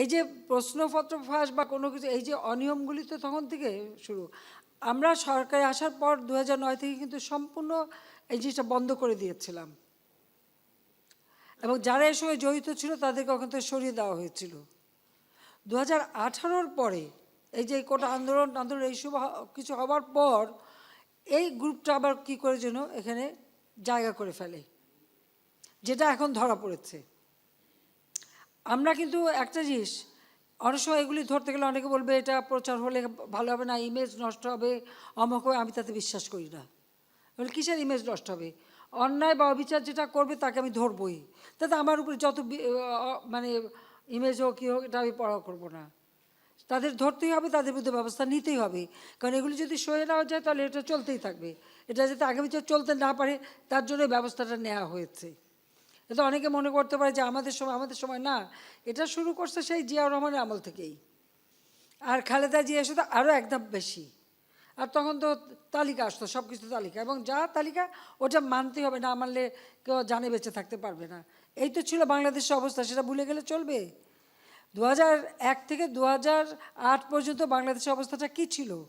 এই যে প্রশ্নপত্র ফাঁস বা কোনো কিছু, এই যে অনিয়মগুলি তো তখন থেকে শুরু। আমরা সরকারে আসার পর দু থেকে কিন্তু সম্পূর্ণ এই জিনিসটা বন্ধ করে দিয়েছিলাম। এবং যারা এর সঙ্গে জড়িত ছিল তাদেরকে ওখান থেকে সরিয়ে দেওয়া হয়েছিল। দু হাজার পরে এই যে কোটা আন্দোলন আন্দোলন এইসব কিছু হওয়ার পর এই গ্রুপটা আবার কি করে যেন এখানে জায়গা করে ফেলে, যেটা এখন ধরা পড়েছে। আমরা কিন্তু একটা জিনিস, অনেক সময় এগুলি ধরতে গেলে অনেকে বলবে, এটা প্রচার হলে ভালো হবে না ইমেজ নষ্ট হবে। অমক হবে আমি তাতে বিশ্বাস করি না। বলে কিসের ইমেজ নষ্ট হবে? অন্যায় বা অবিচার যেটা করবে তাকে আমি ধরবই। তাতে আমার উপরে যত মানে ইমেজ হোক, কী হোক, এটা আমি পড়া করব না। তাদের ধরতেই হবে, তাদের বিরুদ্ধে ব্যবস্থা নিতেই হবে। কারণ এগুলি যদি সয়ে নেওয়া যায়, তাহলে এটা চলতেই থাকবে। এটা যাতে আগামী চলতে না পারে, তার জন্য ব্যবস্থাটা নেওয়া হয়েছে। এটা অনেকে মনে করতে পারে যে আমাদের সময় আমাদের সময় না। এটা শুরু করছে সেই জিয়াউর রহমানের আমল থেকেই। আর খালেদা জিয়া এসে তো আরও একদম বেশি। আর তখন তো তালিকা আসতো সব কিছু তালিকা। এবং যা তালিকা, ওটা মানতেই হবে, না মানলে কেউ জানে বেঁচে থাকতে পারবে না। এই তো ছিল বাংলাদেশের অবস্থা, সেটা ভুলে গেলে চলবে। দু এক থেকে দু পর্যন্ত বাংলাদেশের অবস্থাটা কী ছিল?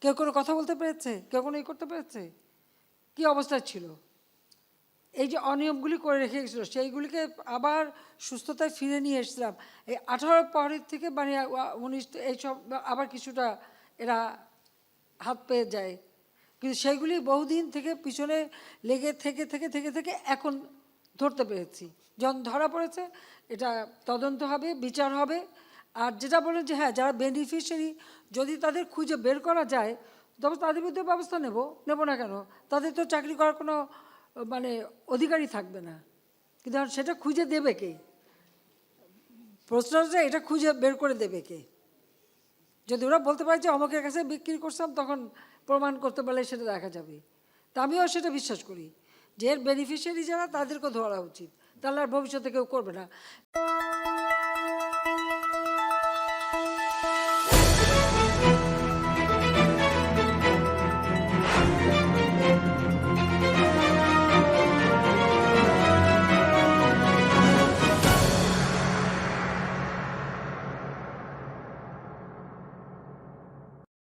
কেউ কোনো কথা বলতে পেরেছে? কেউ কোনো ই করতে পেরেছে? কী অবস্থা ছিল? এই যে অনিয়মগুলি করে রেখে গেছিল, সেইগুলিকে আবার সুস্থতায় ফিরে নিয়ে এসেছিলাম। এই আঠারো পরের থেকে মানে উনিশ এইসব আবার কিছুটা এরা হাত পেয়ে যায়। কিন্তু সেইগুলি বহুদিন থেকে পিছনে লেগে থেকে থেকে থেকে থেকে এখন ধরতে পেরেছি। যখন ধরা পড়েছে, এটা তদন্ত হবে, বিচার হবে। আর যেটা বলেন যে হ্যাঁ যারা বেনিফিশিয়ারি যদি তাদের খুঁজে বের করা যায়, তবে তাদের বিরুদ্ধে ব্যবস্থা নেব নেব না কেন? তাদের তো চাকরি করার কোনো মানে অধিকারী থাকবে না। কিন্তু সেটা খুঁজে দেবে কে? প্রশ্ন হচ্ছে এটা খুঁজে বের করে দেবে কে? যদি ওরা বলতে পারে যে অমকের কাছে বিক্রি করছিলাম তখন প্রমাণ করতে পারলে সেটা দেখা যাবে। তা আমিও সেটা বিশ্বাস করি। যে এর বেনিফিশিয়ারি যারা, তাদেরকেও ধরা উচিত। তাহলে আর ভবিষ্যতে কেউ করবে না।